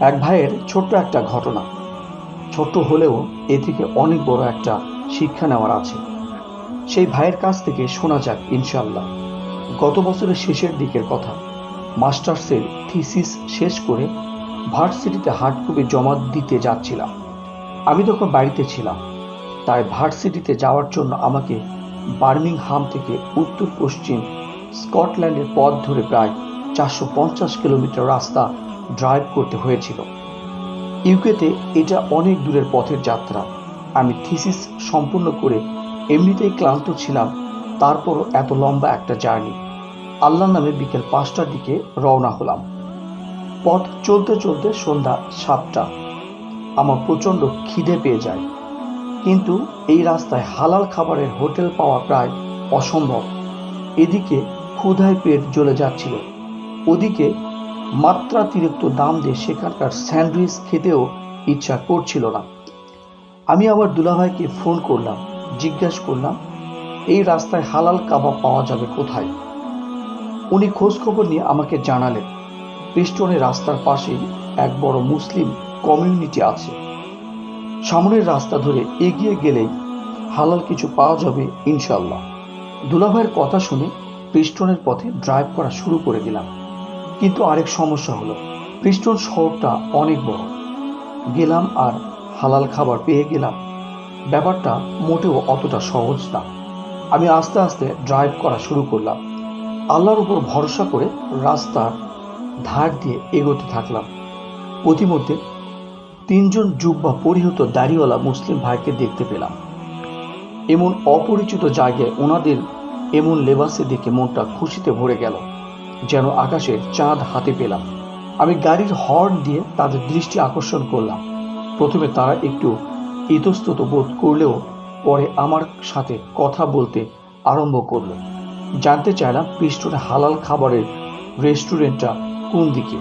এক ভাইয়ের ছোট্ট একটা ঘটনা। ছোট্ট হলেও এ থেকে অনেক বড় একটা শিক্ষা নেওয়ার আছে। সেই ভাইয়ের কাছ থেকে শোনা যাক ইনশাল্লাহ গত বছরের শেষের দিকের কথা। মাস্টার্সের থিসিস শেষ করে ভার্সিটিতে হার্ড কপি জমা দিতে যাচ্ছিলাম। আমি তখন বাড়িতে ছিলাম। তাই ভার্সিটিতে যাওয়ার জন্য আমাকে বার্মিংহাম থেকে উত্তর পশ্চিম স্কটল্যান্ডের পথ ধরে প্রায় চারশো পঞ্চাশ কিলোমিটার রাস্তা ড্রাইভ করতে হয়েছিল। ইউকেতে এটা অনেক দূরের পথের যাত্রা। আমি থিসিস সম্পূর্ণ করে এমনিতেই ক্লান্ত ছিলাম, তারপরও এত লম্বা একটা জার্নি। আল্লাহ নামে বিকেল পাঁচটার দিকে রওনা হলাম। পথ চলতে চলতে সন্ধ্যা সাতটা। আমার প্রচণ্ড খিদে পেয়ে যায়। কিন্তু এই রাস্তায় হালাল খাবারের হোটেল পাওয়া প্রায় অসম্ভব। এদিকে ক্ষুধায় পেট জ্বলে যাচ্ছিল। ওদিকে মাত্রাতিরিক্ত দাম দিয়ে সেখানকার স্যান্ডউইচ খেতেও ইচ্ছা করছিল না। আমি আমার দুলাভাইকে ফোন করলাম, জিজ্ঞেস করলাম, এই রাস্তায় হালাল কাবাব পাওয়া যাবে কোথায়? উনি খোঁজখবর নিয়ে আমাকে জানালেন পিস্টনের রাস্তার পাশেই এক বড় মুসলিম কমিউনিটি আছে। সামনের রাস্তা ধরে এগিয়ে গেলেই হালাল কিছু পাওয়া যাবে ইনশাল্লাহ দুলাভাইয়ের কথা শুনে পিস্টনের পথে ড্রাইভ করা শুরু করে দিলাম। কিন্তু আরেক সমস্যা হলো পিস্টন শহরটা অনেক বড়। গেলাম আর হালাল খাবার পেয়ে গেলাম। ব্যাপারটা মোটেও অতটা সহজ না। আমি আস্তে আস্তে ড্রাইভ করা শুরু করলাম। আল্লাহর উপর ভরসা করে রাস্তার ধার দিয়ে এগোতে থাকলাম। প্রতিমধ্যে তিনজন যুব্বা পরিহত দাড়িওয়ালা মুসলিম ভাইকে দেখতে পেলাম। এমন অপরিচিত জায়গায় ওনাদের এমন লেবাসে দেখে মনটা খুশিতে ভরে গেল। যেন আকাশের চাঁদ হাতে পেলাম। আমি গাড়ির হর্ন দিয়ে তাদের দৃষ্টি আকর্ষণ করলাম। প্রথমে তারা একটু ইতস্তত বোধ করলেও পরে আমার সাথে কথা বলতে আরম্ভ করল। জানতে চাইলাম পিস্টনে হালাল খাবারের রেস্টুরেন্টটা কোন দিকে।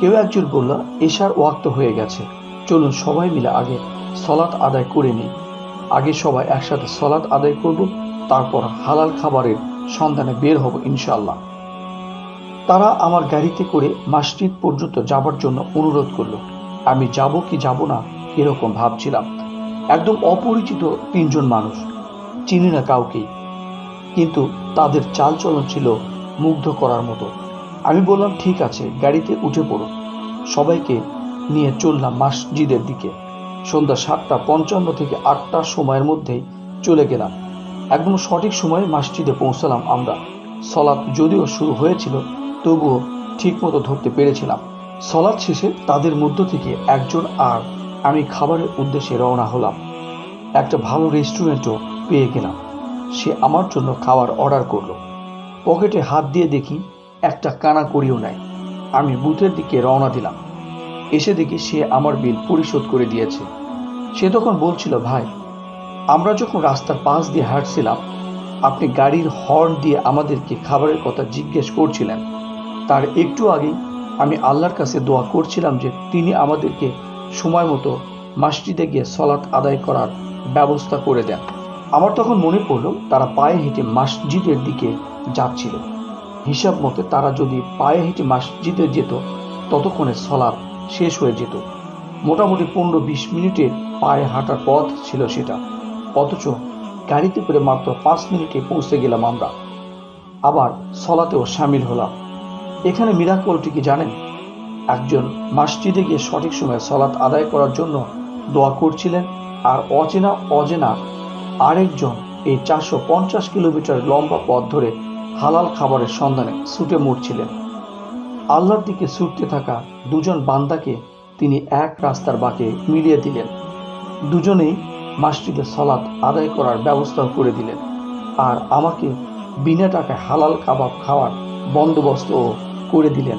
কেউ একজন বলল, এশার ওয়াক্ত হয়ে গেছে। চলুন সবাই মিলে আগে সলাৎ আদায় করে নিই। আগে সবাই একসাথে সলাৎ আদায় করব, তারপর হালাল খাবারের সন্ধানে বের হব ইনশাল্লাহ তারা আমার গাড়িতে করে মসজিদ পর্যন্ত যাবার জন্য অনুরোধ করল। আমি যাব কি যাব না এরকম ভাবছিলাম। একদম অপরিচিত তিনজন মানুষ। চিনি না কাউকেই। কিন্তু তাদের চালচলন ছিল মুগ্ধ করার মতো। আমি বললাম, ঠিক আছে, গাড়িতে উঠে পড়ো। সবাইকে নিয়ে চললাম মসজিদের দিকে। সন্ধ্যা সাতটা পঞ্চান্ন থেকে আটটার সময়ের মধ্যেই চলে গেলাম। একদম সঠিক সময়ে মসজিদে পৌঁছালাম আমরা। সলাৎ যদিও শুরু হয়েছিল তবুও ঠিকমতো ধরতে পেরেছিলাম। সলাদ শেষে তাদের মধ্য থেকে একজন আর আমি খাবারের উদ্দেশ্যে রওনা হলাম। একটা ভালো রেস্টুরেন্টও পেয়ে গেলাম। সে আমার জন্য খাবার অর্ডার করল। পকেটে হাত দিয়ে দেখি একটা কানা করিও নাই। আমি বুথের দিকে রওনা দিলাম। এসে দেখি সে আমার বিল পরিশোধ করে দিয়েছে। সে তখন বলছিল, ভাই, আমরা যখন রাস্তার পাশ দিয়ে হাঁটছিলাম, আপনি গাড়ির হর্ন দিয়ে আমাদেরকে খাবারের কথা জিজ্ঞেস করছিলেন। তার একটু আগেই আমি আল্লাহর কাছে দোয়া করছিলাম যে তিনি আমাদেরকে সময় মতো মসজিদে গিয়ে সলাৎ আদায় করার ব্যবস্থা করে দেন। আমার তখন মনে পড়ল তারা পায়ে হেঁটে মসজিদের দিকে যাচ্ছিল। হিসাব মতে তারা যদি পায়ে হেঁটে মসজিদে যেত, ততক্ষণে সলাৎ শেষ হয়ে যেত। মোটামুটি পনেরো বিশ মিনিটের পায়ে হাঁটার পথ ছিল সেটা। অথচ গাড়িতে করে মাত্র পাঁচ মিনিটে পৌঁছে গেলাম আমরা। আবার সলাতেও সামিল হলাম। এখানে মিরাকলটি কি জানেন। একজন মসজিদে গিয়ে সঠিক সময়ে সলাৎ আদায় করার জন্য দোয়া করছিলেন, আর অচেনা অজেনা আরেকজন এই চারশো পঞ্চাশ কিলোমিটার লম্বা পথ ধরে হালাল খাবারের সন্ধানে ছুটে মরছিলেন। আল্লাহর দিকে ছুটতে থাকা দুজন বান্দাকে তিনি এক রাস্তার বাঁকে মিলিয়ে দিলেন। দুজনেই মসজিদে সলাৎ আদায় করার ব্যবস্থাও করে দিলেন। আর আমাকে বিনা টাকায় হালাল কাবাব খাওয়ার বন্দোবস্তও করে দিলেন।